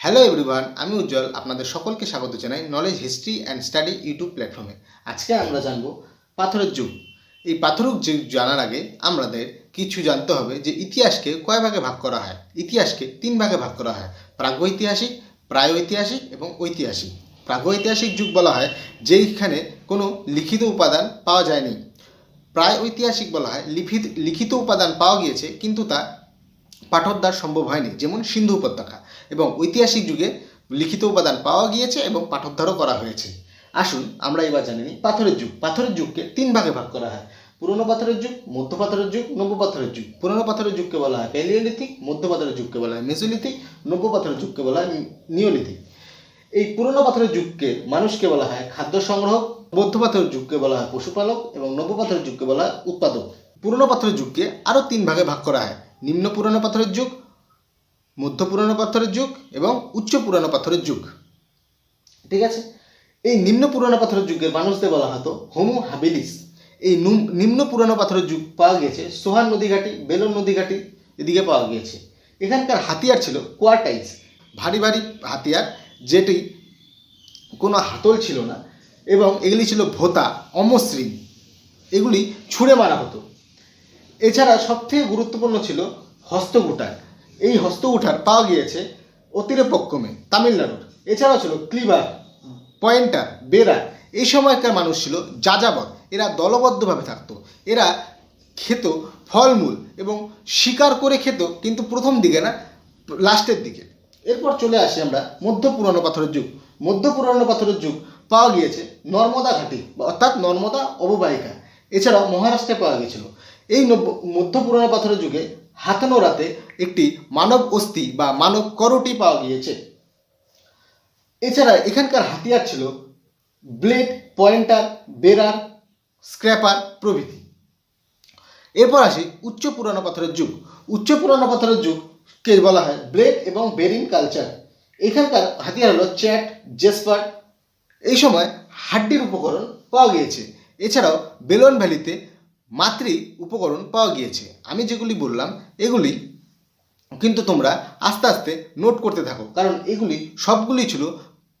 Hello everyone আমি উজ্জ্বল, আপনাদের সকলকে স্বাগত জানাই knowledge history and study YouTube প্ল্যাটফর্মে আজকে আমরা জানব পাথরের যুগ। এই পাথরের যুগ জানার আগে আমাদের কিছু জানতে হবে যে ইতিহাসকে কয় ভাগে ভাগ করা হয়? ইতিহাসকে তিন ভাগে ভাগ করা হয়। প্রাগৈতিহাসিক, প্রায়ৈতিহাসিক এবং ঐতিহাসিক। প্রাগৈতিহাসিক যুগ বলা হয় যেইখানে কোনো লিখিত উপাদান পাওয়া যায়নি। প্রায় ঐতিহাসিক বলা হয় লিখিত লিখিত উপাদান পাওয়া গিয়েছে, কিন্তু তা পাঠোদ্ধার সম্ভব হয়নি, যেমন সিন্ধু উপত্যকা। এবং ঐতিহাসিক যুগে লিখিত উপাদান পাওয়া গিয়েছে এবং পাঠোদ্ধারও করা হয়েছে। আসুন, আমরা এবার জানি পাথরের যুগ। পাথরের যুগকে তিন ভাগে ভাগ করা হয়। পুরনো পাথরের যুগ, মধ্য পাথরের যুগ, নব্য পাথরের যুগ। পুরনো পাথরের যুগকে বলা হয় প্যালিওলিথিক মধ্য পাথরের যুগকে বলা হয় মেসোলিথিক নব্য পাথরের যুগকে বলা হয় নিওলিথিক এই পুরনো পাথরের যুগকে মানুষকে বলা হয় খাদ্য সংগ্রহ মধ্য পাথরের যুগকে বলা হয় পশুপালক, এবং নব্য পাথরের যুগকে বলা হয় উৎপাদক। পুরনো পাথরের যুগকে আরও তিন ভাগে ভাগ করা হয়। নিম্ন পুরনো পাথরের যুগ, মধ্য পুরনো পাথরের যুগ এবং উচ্চ পুরনো পাথরের যুগ। ঠিক আছে? এই নিম্ন পুরনো পাথরের যুগের মানুষদের বলা হতো হোমো হাবিলিস। এই নিম্ন পুরনো পাথরের যুগ পাওয়া গিয়েছে সোহান নদীঘাটি বেলন নদীঘাটি এদিকে পাওয়া গিয়েছে এখানকার হাতিয়ার ছিল কোয়ার্টাইজ ভারী ভারী হাতিয়ার যেটি কোনো হাতল ছিল না এবং এগুলি ছিল ভোতা, অমসৃণ। এগুলি ছুঁড়ে মারা হতো। এছাড়া সবথেকে গুরুত্বপূর্ণ ছিল হস্তকুটার এই হস্তকুঠার পাওয়া গিয়েছে অতিরেপক্কমে তামিলনাড়ুর। এছাড়াও ছিল ক্লিবার, পয়েন্টার, বেরা। এই সময়কার মানুষ ছিল যাযাবর। এরা দলবদ্ধভাবে থাকতো। এরা খেত ফলমূল এবং শিকার করে খেত, কিন্তু প্রথম দিকে না, লাস্টের দিকে। এরপর চলে আসি আমরা মধ্য পুরনো পাথরের যুগ। মধ্য পুরনো পাথরের যুগ পাওয়া গিয়েছে নর্মদা ঘাটি, অর্থাৎ নর্মদা অববাহিকা। এছাড়াও মহারাষ্ট্রে পাওয়া গিয়েছিল। এই মধ্য পুরনো পাথরের যুগে হাতনোরাতে একটি মানব অস্থি বা মানব করটি পাওয়া গিয়েছে। এছাড়া এখানকার হাতিয়ার ছিল ব্লেড, পয়েন্টার বেরার স্ক্র্যাপার প্রভৃতি। এরপর আসি উচ্চ পুরানো পাথরের যুগ। উচ্চ পুরানো পাথরের যুগকে বলা হয় ব্লেড এবং বেরিং কালচার। এখানকার হাতিয়ার হলো চ্যাট, জেসপার। এই সময় হাড্ডির উপকরণ পাওয়া গিয়েছে। এছাড়াও বেলন ভ্যালিতে মাতৃ উপকরণ পাওয়া গিয়েছে। আমি যেগুলি বললাম, এগুলি কিন্তু তোমরা আস্তে আস্তে নোট করতে থাকো, কারণ এগুলি সবগুলি ছিল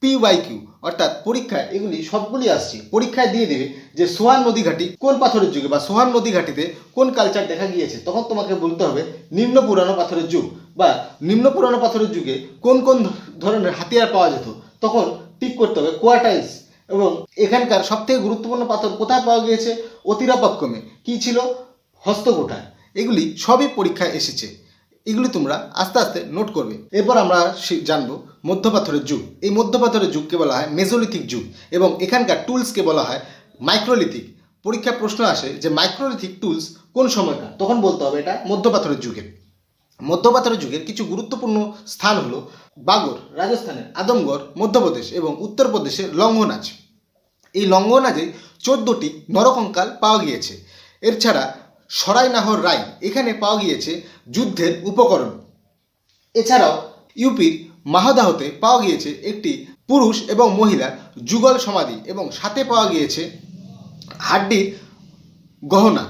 পি ওয়াই কিউ অর্থাৎ পরীক্ষায় এগুলি সবগুলি আসছে। পরীক্ষায় দিয়ে দেবে যে সোহান নদী ঘাটি কোন পাথরের যুগে বা সোহান নদী ঘাটিতে কোন কালচার দেখা গিয়েছে। তখন তোমাকে বলতে হবে নিম্ন পুরানো পাথরের যুগ বা নিম্ন পুরানো পাথরের যুগে কোন কোন ধরনের হাতিয়ার পাওয়া যেত। তখন টিক করতে হবে কোয়াটাইলস এবং এখানকার সবথেকে গুরুত্বপূর্ণ পাথর কোথায় পাওয়া গিয়েছে? অতিরাপক্কমে। কি ছিল? হস্তকোটা এগুলি সবই পরীক্ষায় এসেছে। এগুলি তোমরা আস্তে আস্তে নোট করবে। এরপর আমরা জানব মধ্যপাথরের যুগ। এই মধ্যপাথরের যুগকে বলা হয় মেজোলিথিক যুগ এবং এখানকার টুলসকে বলা হয় মাইক্রোলিথিক পরীক্ষা প্রশ্ন আসে যে মাইক্রোলিথিক টুলস কোন সময়কার? তখন বলতে হবে এটা মধ্যপাথরের যুগের মধ্যপাথরের যুগের কিছু গুরুত্বপূর্ণ স্থান হলো বাগর, রাজস্থানের আদমগড়, মধ্যপ্রদেশ এবং উত্তরপ্রদেশের লঙ্ঘনাজ। এই লঙ্ঘনাজে চোদ্দোটি নরকঙ্কাল পাওয়া গিয়েছে। এছাড়া সরাইনাহর রায় এখানে পাওয়া গিয়েছে যুদ্ধের উপকরণ। এছাড়াও ইউপির মাহাদাহতে পাওয়া গিয়েছে একটি পুরুষ এবং মহিলা যুগল সমাধি এবং সাথে পাওয়া গিয়েছে হাড্ডির গহনা।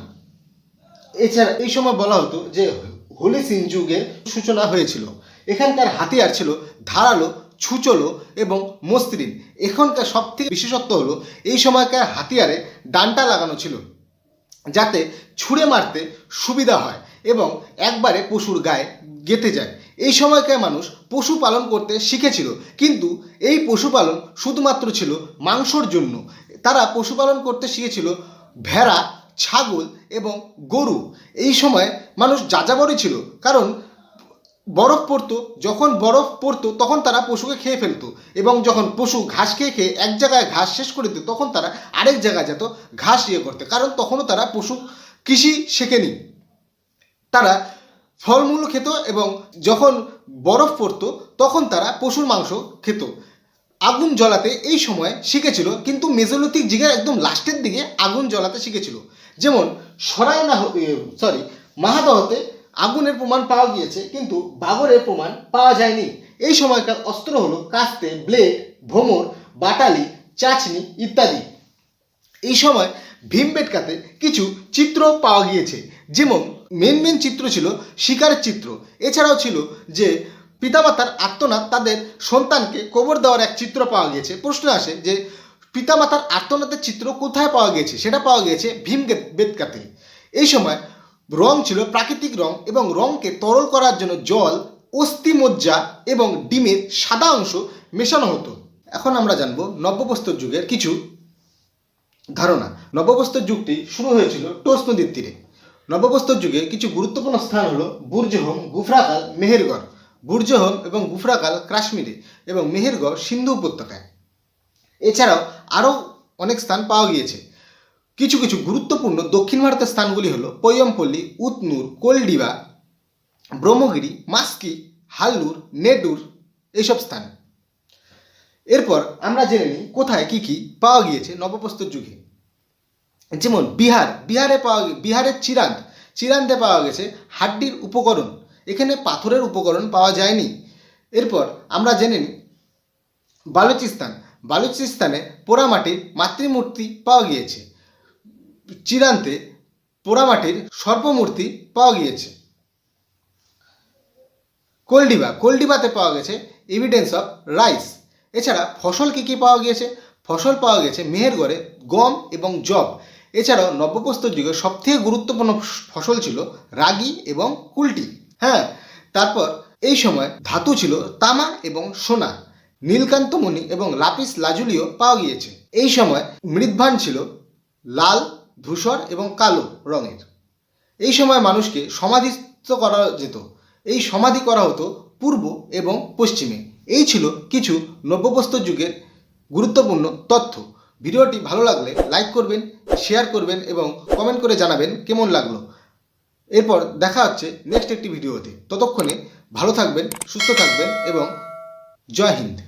এছাড়া এই সময় বলা হতো যে হোলি সিং যুগের সূচনা হয়েছিল। এখানকার হাতিয়ার ছিল ধারালো, ছুচলো এবং মসৃণ। এখানকার সবথেকে বিশেষত্ব হলো এই সময়কার হাতিয়ারে ডান্টা লাগানো ছিল, যাতে ছুঁড়ে মারতে সুবিধা হয় এবং একবারে পশুর গায়ে গেঁথে যায়। এই সময়কার মানুষ পশু পালন করতে শিখেছিল, কিন্তু এই পশুপালন শুধুমাত্র ছিল মাংসর জন্য। তারা পশুপালন করতে শিখেছিল ভেড়া, ছাগল এবং গরু। এই সময় মানুষ যাযাবরই ছিল। কারণ বরফ পড়তো, যখন বরফ পড়তো তখন তারা পশুকে খেয়ে ফেলতো এবং যখন পশু ঘাস খেয়ে খেয়ে এক জায়গায় ঘাস শেষ করে দিত তখন তারা আরেক জায়গায় যেত ঘাস ইয়ে করতে। কারণ তখনও তারা পশু কৃষি শেখেনি। তারা ফলমূল খেত এবং যখন বরফ পড়তো তখন তারা পশুর মাংস খেত। আগুন জ্বলাতে এই সময় শিখেছিল, কিন্তু মেজোলিথিক যুগের একদম লাস্টের দিকে আগুন জ্বলাতে শিখেছিল। যেমন সরাই না সরি মাহাদহতে আগুনের প্রমাণ পাওয়া গিয়েছে, কিন্তু বাগরের প্রমাণ পাওয়া যায়নি। এই সময়কার অস্ত্র হলো কাস্তে, ব্লেড, ভোমর, বাটালি, চাচনি ইত্যাদি। এই সময় ভীমবেটকাতে কিছু চিত্র পাওয়া গিয়েছে, যেমন মেন মেন চিত্র ছিল শিকারের চিত্র। এছাড়াও ছিল যে পিতামাতার আত্মনাদ তাদের সন্তানকে কবর দেওয়ার এক চিত্র পাওয়া গিয়েছে। প্রশ্ন আসে যে পিতামাতার আত্মনাদের চিত্র কোথায় পাওয়া গিয়েছে? সেটা পাওয়া গিয়েছে ভীম বেদকাতে এই সময় রং ছিল প্রাকৃতিক রং এবং রংকে তরল করার জন্য জল অস্থিমজ্জা এবং ডিমের সাদা অংশ মেশানো হতো। এখন আমরা জানব নব্যপ্রস্তর যুগের কিছু ধারণা। নবপ্রস্তর যুগটি শুরু হয়েছিল টোস নদীর তীরে। নবপ্রস্তর যুগে কিছু গুরুত্বপূর্ণ স্থান হলো বুর্জহোম, গুফরাকাল, মেহেরগড়। বুর্জহোম এবং গুফরাকাল কাশ্মীরে এবং মেহেরগড় সিন্ধু উপত্যকায়। এছাড়াও আরও অনেক স্থান পাওয়া গিয়েছে। কিছু কিছু গুরুত্বপূর্ণ দক্ষিণ ভারতের স্থানগুলি হলো পৈয়মপল্লী, উতনুর, কোলডিবা, ব্রহ্মগিরি, মাস্কি, হাল্লুর, নেডুর এইসব স্থান। এরপর আমরা জেনে নিই কোথায় কি কি পাওয়া গিয়েছে নবপ্রস্তর যুগে। যেমন বিহার, বিহারে পাওয়া বিহারের চিরান্দ, চিরান্তে পাওয়া গেছে হাড্ডির উপকরণ। এখানে পাথরের উপকরণ পাওয়া যায়নি। এরপর আমরা জেনে নিই বালুচিস্তান। বালুচিস্তানে পোড়ামাটির মাতৃমূর্তি পাওয়া গিয়েছে। চিরান্তে পোড়ামাটির সর্পমূর্তি পাওয়া গিয়েছে। কোলডিবা, কোলডিবাতে পাওয়া গেছে এভিডেন্স অফ রাইস এছাড়া ফসল কী কী পাওয়া গিয়েছে? ফসল পাওয়া গেছে মেহেরগড়ে গম এবং জব এছাড়াও নব্যপ্রস্তর যুগে সবথেকে গুরুত্বপূর্ণ ফসল ছিল রাগি এবং কুলটি। হ্যাঁ তারপর এই সময় ধাতু ছিল তামা এবং সোনা। নীলকান্তমণি এবং লাপিস লাজুলিও পাওয়া গিয়েছে। এই সময় মৃদ্ভান ছিল লাল ধূসর এবং কালো রঙের। এই সময় মানুষকে সমাধিস্থ করা যেত। এই সমাধি করা হতো পূর্ব এবং পশ্চিমে। এই ছিল কিছু নব্যপ্রস্তর যুগের গুরুত্বপূর্ণ তথ্য। ভিডিওটি ভালো লাগলে লাইক করবেন, শেয়ার করবেন এবং কমেন্ট করে জানাবেন কেমন লাগল। এরপর দেখা হচ্ছে নেক্সট একটি ভিডিওতে। ততক্ষণে ভালো থাকবেন, সুস্থ থাকবেন এবং জয় হিন্দ।